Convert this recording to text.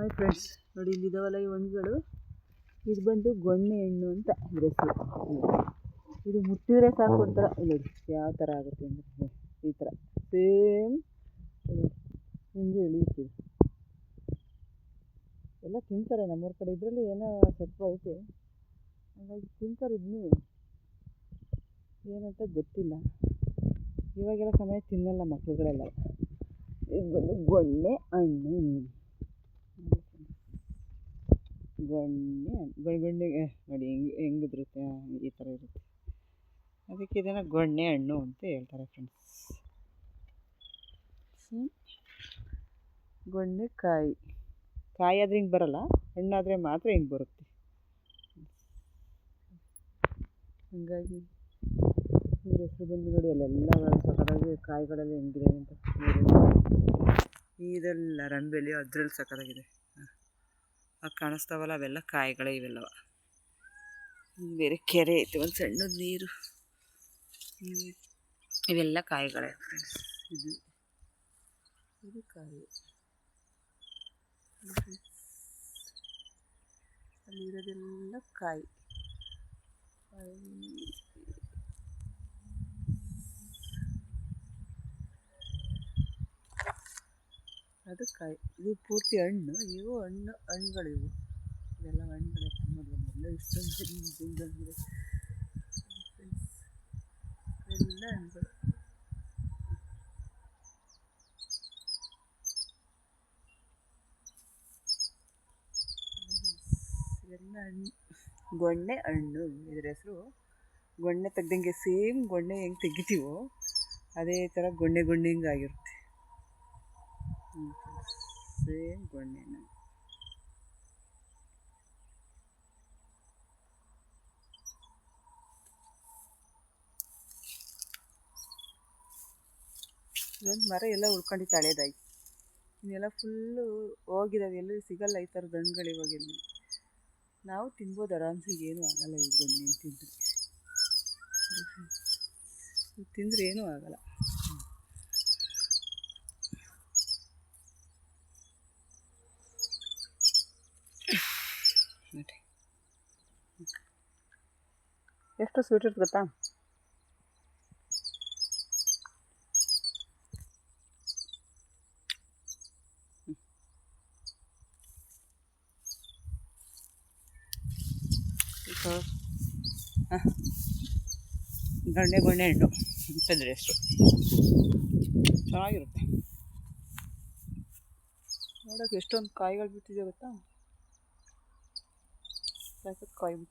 Hi friends ನೋಡಿ ಇಲ್ಲಿದ್ದಾವಲ್ಲ ಈ ಹಣ್ಣುಗಳು ಇದು ಬಂದು ಗೊಣ್ಣೆ ಹಣ್ಣು ಅಂತ ಹೆಸರು ಇದು ಮುಟ್ಟಿದ್ರೆ ಸಾಕು ಒಂಥರ. ನೋಡಿ ಯಾವ ಥರ ಆಗುತ್ತೆ ಅಂದರೆ ಈ ಥರ ಸೇಮ್ ಹಿಂಗೆ ಇಳಿಯುತ್ತೀವಿ ಎಲ್ಲ ತಿಂತಾರೆ, ನಮ್ಮೂರ ಕಡೆ ಇದರಲ್ಲಿ ಏನೋ ಸ್ವಲ್ಪ ಐತೆ. ಹಾಗಾಗಿ ತಿಂತಾರೆ ಇದನ್ನೂ ಏನಂತ ಗೊತ್ತಿಲ್ಲ. ಇವಾಗೆಲ್ಲ ಸಮಯ ತಿನ್ನಲ್ಲ ಮಕ್ಕಳುಗಳೆಲ್ಲ ಇದು ಬಂದು ಗೊಣ್ಣೆ ಹಣ್ಣು. ಗೊಣ್ಣೆ ಹಣ್ಣು ಗೊಂಡೆಗೆ ನೋಡಿ ಹೆಂಗೆ ಹೆಂಗೆ ಉದುರುತ್ತೆ ಈ ಥರ ಇರುತ್ತೆ. ಅದಕ್ಕೆ ಇದನ್ನು ಗೊಣ್ಣೆ ಹಣ್ಣು ಅಂತ ಹೇಳ್ತಾರೆ ಫ್ರೆಂಡ್ಸ್ ಗೊಂಡೆ ಕಾಯಿ. ಕಾಯಿ ಆದರೆ ಹಿಂಗೆ ಬರಲ್ಲ ಹಣ್ಣಾದರೆ ಮಾತ್ರ ಹಿಂಗೆ ಬರುತ್ತೆ. ಹಾಗಾಗಿ ಹೆಸರು ಬಂದು ನೋಡಿ, ಅಲ್ಲೆಲ್ಲ ಸಕ್ಕದಾಗಿ ಕಾಯಿಗಳೆಲ್ಲ ಹೆಂಗಿದೆ ಅಂತ. ಇದೆಲ್ಲ ರಂಬೆಲಿ ಅದ್ರಲ್ಲಿ ಸಕ್ಕದಾಗಿದೆ ಕಾಣಿಸ್ತಾವಲ್ಲ ಅವೆಲ್ಲ ಕಾಯಿಗಳೇ ಇವೆಲ್ಲವ ಹ್ಮ್, ಬೇರೆ ಕೆರೆ ಐತೆ ಒಂದು ಸಣ್ಣದು ನೀರು ಹ್ಮ್. ಇವೆಲ್ಲ ಕಾಯಿಗಳೇ ಫ್ರೆಂಡ್ಸ್ ಇದು ಇದು ಕಾಯಿ ಅಲ್ಲಿರೋದೆಲ್ಲ ಕಾಯಿ ಕಾಯಿ ಅದು ಕಾಯಿ ಇದು ಪೂರ್ತಿ ಹಣ್ಣು, ಇವು ಹಣ್ಣು ಹಣ್ಣುಗಳು ಇವು ಇವೆಲ್ಲ ಹಣ್ಣುಗಳೇ ನೋಡಿ ಎಲ್ಲ ಇಷ್ಟೊಂದು ದಿಂಡಾಗಿದೆ ಎಲ್ಲ ಹಣ್ಣುಗಳು. ಎಲ್ಲ ಹಣ್ಣು. ಗೊಣ್ಣೆ ಹಣ್ಣು, ಇದ್ರ ಹೆಸರು ಗೊಣ್ಣೆ ತೆಗ್ದಂಗೆ ಸೇಮ್ ಗೊಣ್ಣೆ ಹೆಂಗೆ ತೆಗಿತೀವೋ, ಅದೇ ಥರ ಗೊಣ್ಣೆ ಗೊಣ್ಣೆ ಹಿಂಗೆ ಆಗಿರುತ್ತೆ ಸೇಮ್ ಹಣ್ಣು ಇದೊಂದು ಮರ ಎಲ್ಲ ಉಳ್ಕೊಂಡಿತ್ತು ಹಳೇದಾಗಿ ಇನ್ನೆಲ್ಲ ಫುಲ್ಲು ಹೋಗಿದ್ದಾವೆ ಎಲ್ಲೂ ಸಿಗಲ್ಲ ಈ ಥರ ಹಣ್ಣುಗಳು ಇವಾಗ ಎಲ್ಲಿ ನಾವು ತಿನ್ಬೋದು ಆರಾಮ್ಸಿ, ಏನೂ ಆಗಲ್ಲ ಈ ಗೊಣ್ಣೆ ತಿಂದರೆ. ತಿಂದರೆ ಏನೂ ಆಗಲ್ಲ. ಎಷ್ಟು ಸ್ವೀಟ್ ಇರುತ್ತೆ ಗೊತ್ತಾ ಗಣ್ಣೆ ಗೊಣ್ಣೆ ಹಣ್ಣು ಅಂತಂದ್ರೆ ಹೆಸರು ಚೆನ್ನಾಗಿರುತ್ತೆ ನೋಡೋಕೆ ಎಷ್ಟೊಂದು ಕಾಯಿಗಳು ಬಿಟ್ಟಿದೆ ಗೊತ್ತಾ Subscribe